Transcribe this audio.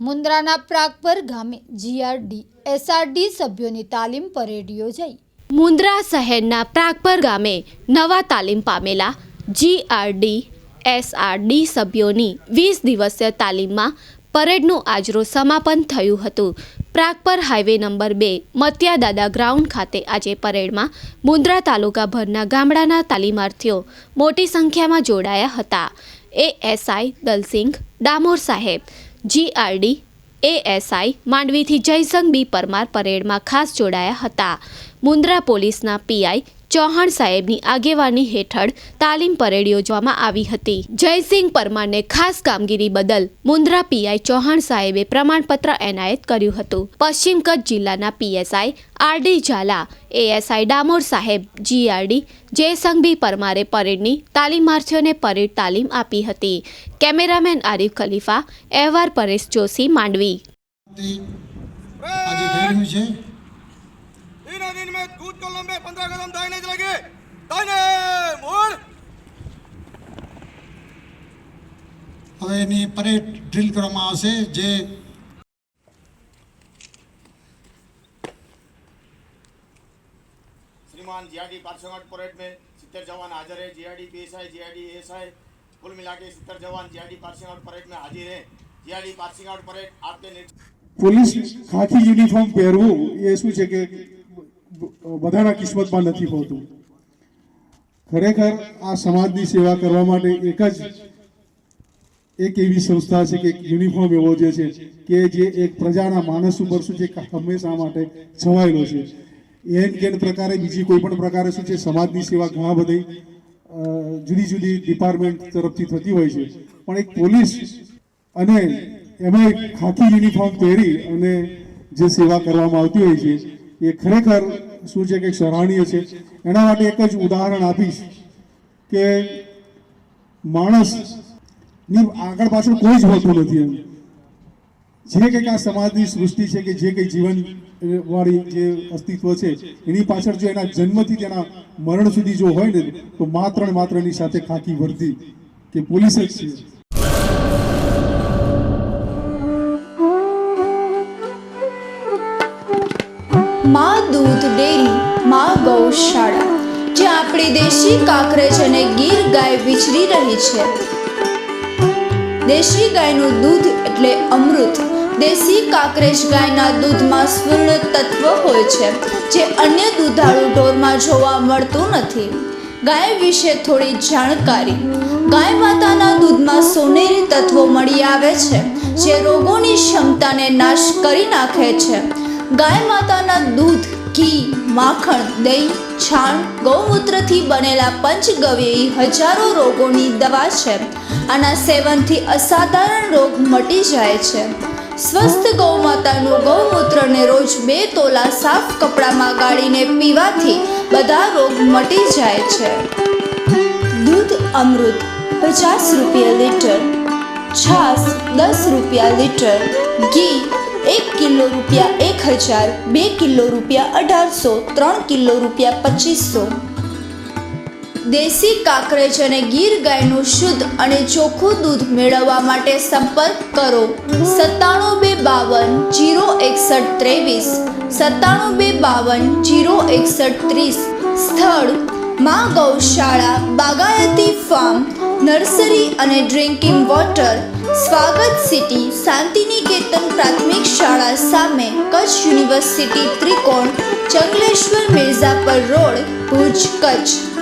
મુન્દ્રાના પ્રાગપર ગામે GRD, SRD સભ્યોની તાલીમ પરેડ યોજાઈ. મુન્દ્રા શહેરના પ્રાગપર ગામે નવા તાલીમ પામેલા જીઆરડી, એસઆરડી સભ્યોની વીસ દિવસીય તાલીમમાં પરેડનું આજરો સમાપન થયું હતું. પ્રાગપર હાઈવે નંબર બે, મત્યાદાદા ગ્રાઉન્ડ ખાતે આજે પરેડમાં મુન્દ્રા તાલુકાભરના ગામડાના તાલીમાર્થીઓ મોટી સંખ્યામાં જોડાયા હતા. એએસઆઈ દલસિંહ ડામોર સાહેબ જીઆરડી એએસઆઈ માંડવીથી જયસંગ બી પરમાર પરેડમાં ખાસ જોડાયા હતા. મુન્દ્રા પોલીસના પીઆઈ ચૌહાણ સાહેબની આગેવાની હેઠળ તાલીમ પરેડ યોજવામાં આવી હતી. જયસિંહ પરમારને ખાસ કામગીરી બદલ મુન્દ્રા પીઆઈ ચૌહાણ સાહેબે પ્રમાણપત્ર એનાયત કર્યું હતું. પશ્ચિમ કચ્છ જિલ્લાના PSI RD Jhala, ASI Damor સાહેબ, જીઆરડી જયસંઘબી પરમારે પરેડની તાલીમાર્થીઓને પરેડ તાલીમ આપી હતી. કેમેરામેન આરિફ ખલીફા એવાર પરેશ જોશી, માંડવી. આજે થઈ રહ્યું છે. तीन दिन में कूद को लंबे पंद्रह कदम दाहिने चलेंगे दाहिने मोड़ હવે એની પરેડ ડ્રીલ કરવામાં આવશે જે श्रीमान जीआरडी पार्श्वघाट परेड में सितर जवान हाजिर है जीआरडी पीएसआई जीआरडी एएसआई कुल मिला के सितर जवान जीआरडी पार्श्वघाट परेड में हाजिर है जीआरडी पार्श्वघाट परेड आपके नेतृत्व પોલીસ ખાખી યુનિફોર્મ પહેરવું એ શું છે કે બધાના કિસ્મતમાં નથી હોતું. ખરેખર આ સમાજની સેવા કરવા માટે એક જ એક એવી સંસ્થા છે કે યુનિફોર્મ એવો જે છે કે જે એક પ્રજાના માનસ ઉપર શું છે હંમેશા માટે છવાયેલો છે. એન કેન પ્રકારે બીજી કોઈ પણ પ્રકારે શું છે સમાજની સેવા ઘણા બધી જુદી જુદી ડિપાર્ટમેન્ટ તરફથી થતી હોય છે. પણ એક પોલીસ અને એમાં એક ખાખી યુનિફોર્મ પહેરી અને જે સેવા કરવામાં આવતી હોય છે એ ખરેખર શું છે કે સરાહનીય છે. એના માટે એક જ ઉદાહરણ આપીશ કે માણસની આગળ પાછળ કોઈ જ હોતું નથી એમ. જે કંઈક આ સમાજની સૃષ્ટિ છે કે જે કંઈ જીવન વાળી જે અસ્તિત્વ છે, એની પાછળ જો એના જન્મથી તેના મરણ સુધી જો હોય ને, તો માત્ર ને માત્ર એની સાથે ખાકી વર્તી કે પોલીસ જ છે. માં દૂધ ડેરી, માં ગૌશાળા જ્યાં આપણી દેશી કાકરેજ અને ગીર ગાય વિચરી રહી છે. દેશી ગાયનું દૂધ એટલે અમૃત. દેશી કાકરેજ ગાયના દૂધમાં સ્વર્ણ તત્વ હોય છે, જે અન્ય દૂધાળુ ઢોરમાં જોવા મળતું નથી. ગાય વિશે થોડી જાણકારી. ગાય માતાના દૂધમાં સોનેરી તત્વો મળી આવે છે, જે રોગોની ક્ષમતાને નાશ કરી નાખે છે. ગાય માતાના દૂધ, ઘી, માખણ, દહીં, છાણ, ગૌમૂત્રથી બનેલા પંચગવ્ય હજારો રોગોની દવા છે. આના સેવનથી અસાધારણ રોગ મટી જાય છે. સ્વસ્થ ગૌમાતાનું ગૌમૂત્રને રોજ બે તોલા સાફ કપડામાં ગાળીને પીવાથી બધા રોગ મટી જાય છે. દૂધ અમૃત, પચાસ રૂપિયા લીટર છાસ દસ રૂપિયા લીટર, ઘી એક કિલો રૂપિયા એક હજાર, બે કિલો રૂપિયા અઢારસો, ત્રણ કિલો રૂપિયા પચીસો. દેશી કાકરેજ અને ગીર ગાયનું શુદ્ધ અને ચોખ્ખું દૂધ મેળવવા માટે સંપર્ક કરો. સત્તાણું બે બાવન, જીરો એકસઠ ત્રેવીસ. સત્તાણું બે બાવન, જીરો એકસઠ ત્રીસ. સ્થળ, માં ગૌશાળા, બાગાયતી ફાર્મ નર્સરી અને drinking water Swagat city Shantiniketan પ્રાથમિક શાળા સામે કચ્છ યુનિવર્સિટી ત્રિકોણ ચકલેશ્વર મિર્ઝાપર રોડ ભુજ કચ્છ.